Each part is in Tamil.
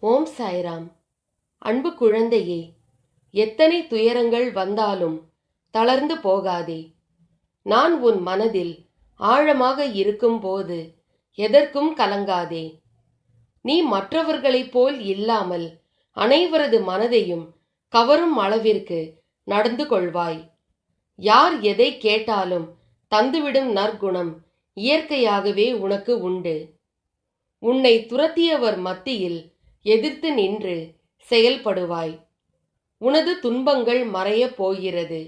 ஓம் சாய்ராம். அன்பு குழந்தையே எத்தனை துயரங்கள் வந்தாலும் தளர்ந்து போகாதே. நான் உன் மனதில் ஆழமாக இருக்கும்போது எதற்கும் கலங்காதே. நீ மற்றவர்களைப் போல் இல்லாமல் அனைவரது மனதையும் கவரும் அளவிற்கு நடந்து கொள்வாய். யார் எதை கேட்டாலும் தந்துவிடும் நற்குணம் இயற்கையாகவே உனக்கு உண்டு. உன்னை துரத்தியவர் மத்தியில் எதிர்த்து நின்று செயல்படுவாய். உனது துன்பங்கள் மறையப் போகிறது.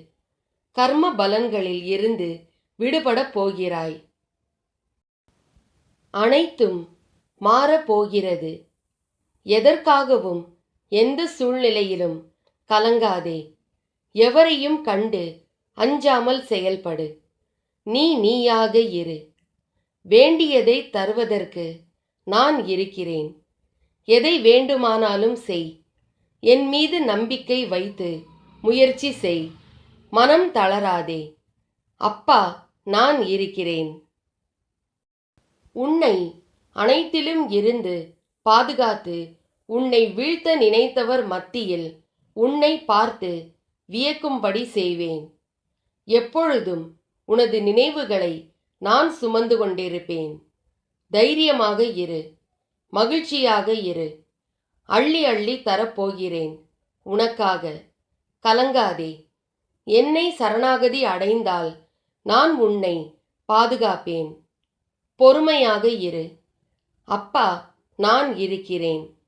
கர்ம பலன்களில் இருந்து விடுபடப் போகிறாய். அனைத்தும் மாறப்போகிறது எதற்காகவும் எந்த சூழ்நிலையிலும் கலங்காதே. எவரையும் கண்டு அஞ்சாமல் செயல்படு. நீ நீயாக இரு. வேண்டியதை தருவதற்கு நான் இருக்கிறேன். எதை வேண்டுமானாலும் செய். என் மீது நம்பிக்கை வைத்து முயற்சி செய். மனம் தளராதே. அப்பா நான் இருக்கிறேன். உன்னை அனைத்திலும் இருந்து பாதுகாத்து உன்னை வீழ்த்த நினைத்தவர் மத்தியில் உன்னை பார்த்து வியக்கும்படி செய்வேன். எப்பொழுதும் உனது நினைவுகளை நான் சுமந்து கொண்டிருப்பேன். தைரியமாக இரு. மகிழ்ச்சியாக இரு. அள்ளி அள்ளி தரப்போகிறேன். உனக்காக. கலங்காதே. என்னை சரணாகதி அடைந்தால் நான் உன்னை பாதுகாப்பேன். பொறுமையாக இரு. அப்பா நான் இருக்கிறேன்.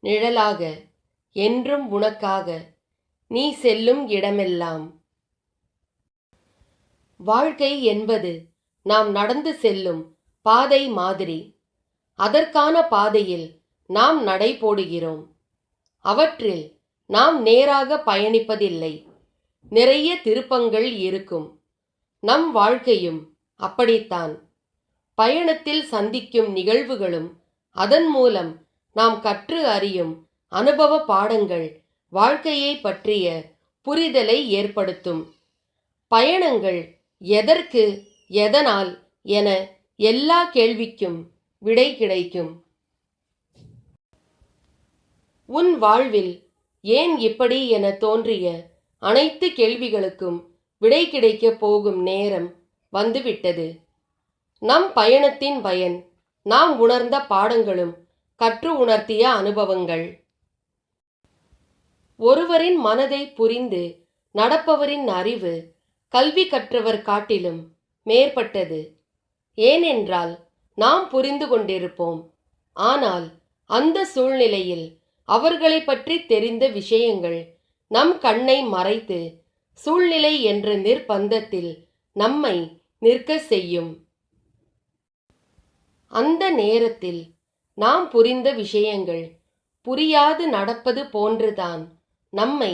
நிழலாக. என்றும் உனக்காக. நீ செல்லும் இடமெல்லாம். வாழ்க்கை என்பது நாம் நடந்து செல்லும் பாதை மாதிரி. அதற்கான பாதையில் நாம் நடை போடுகிறோம். அவற்றில் நாம் நேராக பயணிப்பதில்லை. நிறைய திருப்பங்கள் இருக்கும். நம் வாழ்க்கையும் அப்படித்தான். பயணத்தில் சந்திக்கும் நிகழ்வுகளும் அதன் மூலம் நாம் கற்று அறியும் அனுபவ பாடங்கள் வாழ்க்கையை பற்றிய புரிதலை ஏற்படுத்தும். பயணங்கள் எதற்கு எதனால் என எல்லா கேள்விக்கும் விடை கிடைக்கும். உன் வாழ்வில் ஏன் இப்படி என தோன்றிய அனைத்து கேள்விகளுக்கும் விடை கிடைக்கப் போகும் நேரம் வந்துவிட்டது. நம் பயணத்தின் பயன் நாம் உணர்ந்த பாடங்களும் கற்று உணர்த்திய அனுபவங்கள். ஒருவரின் மனதை புரிந்து நடப்பவரின் அறிவு கல்வி கற்றவர் காட்டிலும் மேற்பட்டது. ஏனென்றால் நாம் புரிந்து கொண்டிருப்போம். ஆனால் அந்த சூழ்நிலையில் அவர்களை பற்றி தெரிந்த விஷயங்கள் நம் கண்ணை மறைத்து சூழ்நிலை என்ற நிர்பந்தத்தில் நம்மை நிற்க செய்யும். அந்த நேரத்தில் நாம் புரிந்த விஷயங்கள் புரியாது நடப்பது போன்றுதான் நம்மை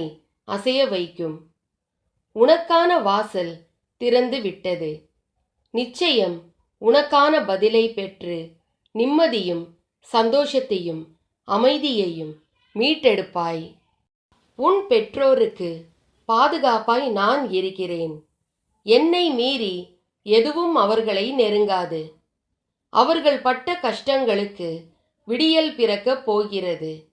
அசைய வைக்கும். உனக்கான வாசல் திறந்து விட்டது நிச்சயம் உனக்கான பதிலை பெற்று நிம்மதியும் சந்தோஷத்தையும் அமைதியையும் மீட்டெடுப்பாய். உன் பெற்றோருக்கு பாதுகாப்பாய் நான் இருக்கிறேன். என்னை மீறி எதுவும் அவர்களை நெருங்காது. அவர்கள் பட்ட கஷ்டங்களுக்கு விடியல் பிறக்கப் போகிறது.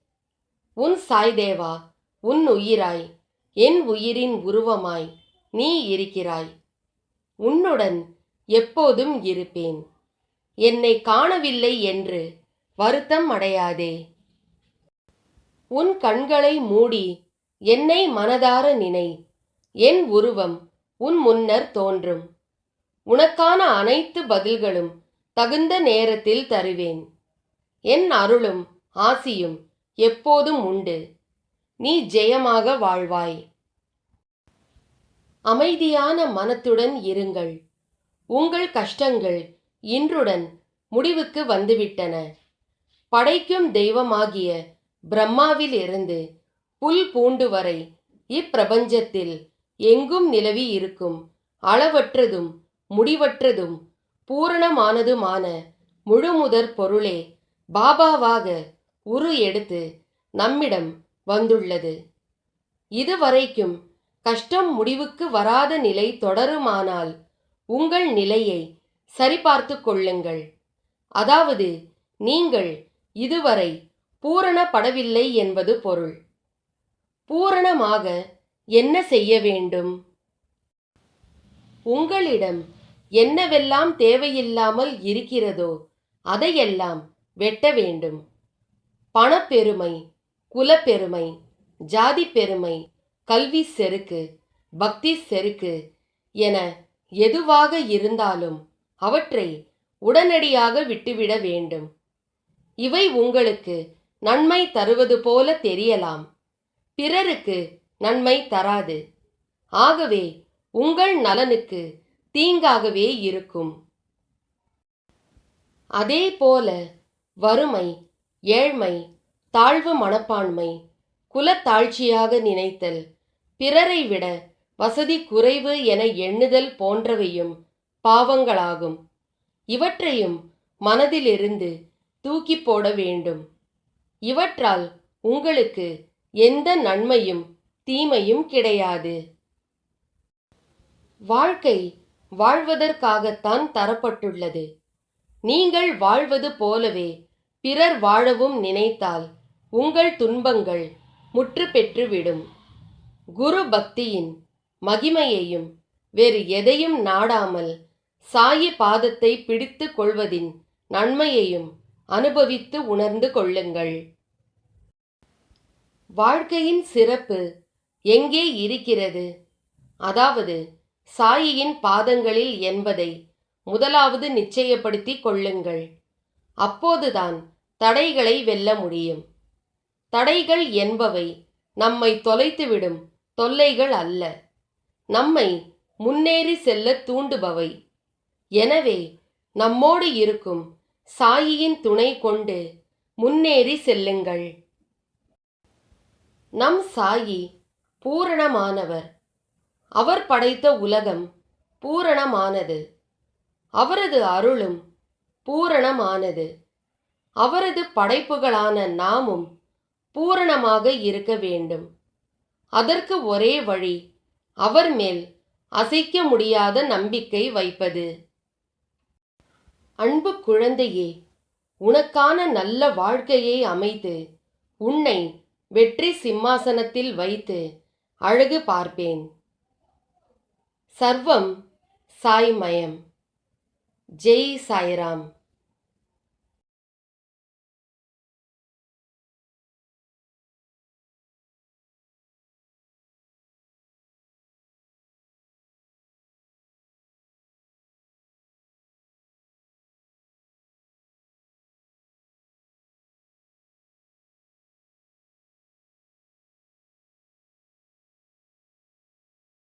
உன் சாய்தேவா உன் உயிராய் என் உயிரின் உருவமாய் நீ இருக்கிறாய். உன்னுடன் எப்போதும் இருப்பேன். என்னை காணவில்லை என்று வருத்தம் அடையாதே. உன் கண்களை மூடி என்னை மனதார நினை. என் உருவம் உன் முன்னர் தோன்றும். உனக்கான அனைத்து பதில்களும் தகுந்த நேரத்தில் தருவேன். என் அருளும் ஆசியும் எப்போதும் உண்டு. நீ ஜெயமாக வாழ்வாய். அமைதியான மனத்துடன் இருங்கள். உங்கள் கஷ்டங்கள் இன்றுடன் முடிவுக்கு வந்துவிட்டன. படைக்கும் தெய்வமாகிய பிரம்மாவில் இருந்து புல் பூண்டு வரை இப்பிரபஞ்சத்தில் எங்கும் நிலவி இருக்கும் அளவற்றதும் முடிவற்றதும் பூரணமானதுமான முழுமுதற் பொருளே பாபாவாக உரு எடுத்து நம்மிடம் வந்துள்ளது. இதுவரைக்கும் கஷ்டம் முடிவுக்கு வராத நிலை தொடருமானால் உங்கள் நிலையை சரிபார்த்து கொள்ளுங்கள். அதாவது நீங்கள் இதுவரை பூரணப்படவில்லை என்பது பொருள். பூரணமாக என்ன செய்ய வேண்டும்? உங்களிடம் என்னவெல்லாம் தேவையில்லாமல் இருக்கிறதோ அதையெல்லாம் வெட்ட வேண்டும். பணப்பெருமை குலப்பெருமை ஜாதி பெருமை கல்வி செருக்கு பக்தி செருக்கு என எதுவாக இருந்தாலும் அவற்றை உடனடியாக விட்டுவிட வேண்டும். இவை உங்களுக்கு நன்மை தருவது போல தெரியலாம். பிறருக்கு நன்மை தராது. ஆகவே உங்கள் நலனுக்கு தீங்காகவே இருக்கும். அதே போல வறுமை ஏழ்மை தாழ்வு மனப்பான்மை குலத்தாழ்ச்சியாக நினைத்தல் பிறரை விட வசதி குறைவு என எண்ணுதல் போன்றவையும் பாவங்களாகும். இவற்றையும் மனதிலிருந்து தூக்கி போட வேண்டும். இவற்றால் உங்களுக்கு எந்த நன்மையும் தீமையும் கிடையாது. வாழ்க்கை வாழ்வதற்காகத்தான் தரப்பட்டுள்ளது. நீங்கள் வாழ்வது போலவே பிறர் வாழவும் நினைத்தால் உங்கள் துன்பங்கள் முற்று பெற்றுவிடும் குரு பக்தியின் மகிமையையும் வேறு எதையும் நாடாமல் சாயி பாதத்தை பிடித்து கொள்வதின் நன்மையையும் அனுபவித்து உணர்ந்து கொள்ளுங்கள். வாழ்க்கையின் சிறப்பு எங்கே இருக்கிறது? அதாவது சாயியின் பாதங்களில் என்பதை முதலாவது நிச்சயப்படுத்திக் கொள்ளுங்கள். அப்போதுதான் தடைகளை வெல்ல முடியும். தடைகள் என்பவை நம்மை தொலைத்துவிடும் தொல்லைகள் அல்ல. நம்மை முன்னேறி செல்ல தூண்டுபவை. எனவே நம்மோடு இருக்கும் சாயியின் துணை கொண்டு முன்னேறி செல்லுங்கள். நம் சாயி பூரணமானவர். அவர் படைத்த உலகம் பூரணமானது. அவரது அருளும் பூரணமானது. அவரது படைப்புகளான நாமும் பூரணமாக இருக்க வேண்டும். அதற்கு ஒரே வழி அவர் மேல் அசைக்க முடியாத நம்பிக்கை வைப்பது. அன்பு குழந்தையே உனக்கான நல்ல வாழ்க்கையை அமைத்து உன்னை வெற்றி சிம்மாசனத்தில் வைத்து அழகு பார்ப்பேன். சர்வம் சாய்மயம். ஜெய் சாய்ராம்.